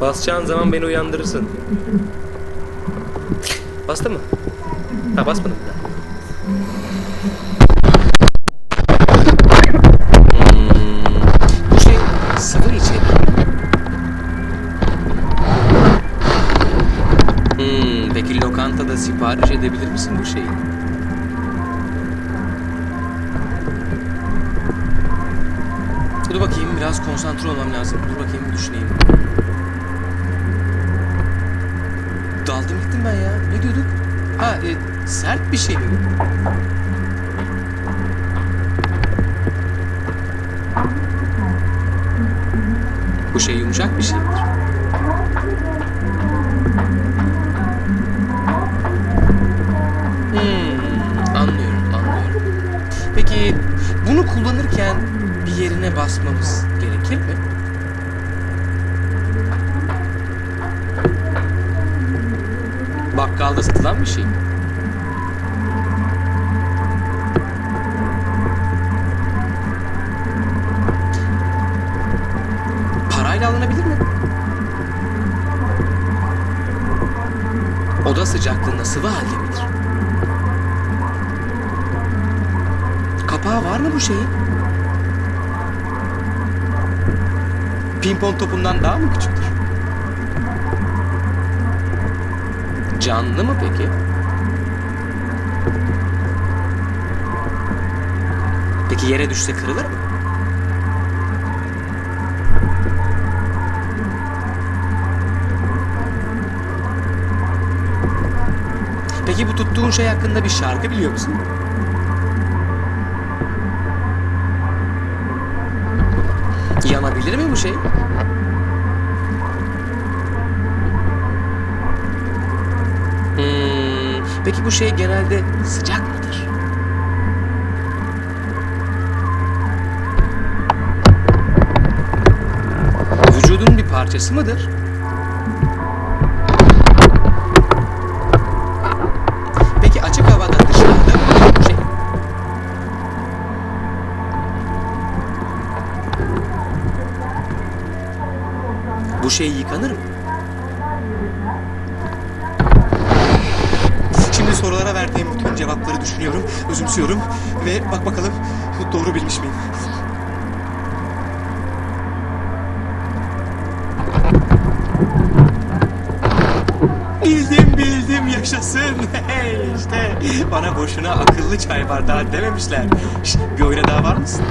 Basacağın zaman beni uyandırırsın. Bastı mı? Ha basmadım daha. Hmm, bu şey sıvı içecek. Hmm, peki lokantada sipariş edebilir misin bu şeyi? Dur bakayım biraz konsantre olmam lazım. Dur bakayım düşüneyim. Daldım gittim ben ya. Ne diyorduk? Ha e, sert bir şey mi bu? Şey yumuşak bir şey midir? Hmm, anlıyorum, anlıyorum. Peki bunu kullanırken bir yerine basmamız gerekir mi? Bakkalda satılan bir şey. Parayla alınabilir mi? Oda sıcaklığında sıvı halde midir? Kapağı var mı bu şeyin? Pimpon topundan daha mı küçüktür? Canlı mı peki? Peki yere düşse kırılır mı? Peki bu tuttuğun şey hakkında bir şarkı biliyor musun? Yanabilir mi bu şey? Hmm, peki bu şey genelde sıcak mıdır? Vücudun bir parçası mıdır? Peki açık havada dışarıda bu şey? Bu şey yıkanır mı? Sorulara verdiğim bütün cevapları düşünüyorum, özümsüyorum ve bak bakalım doğru bilmiş miyim? Bildim bildim yaşasın. Hey işte bana boşuna akıllı çay bardağı dememişler. Şş, bir oyuna daha var mısın?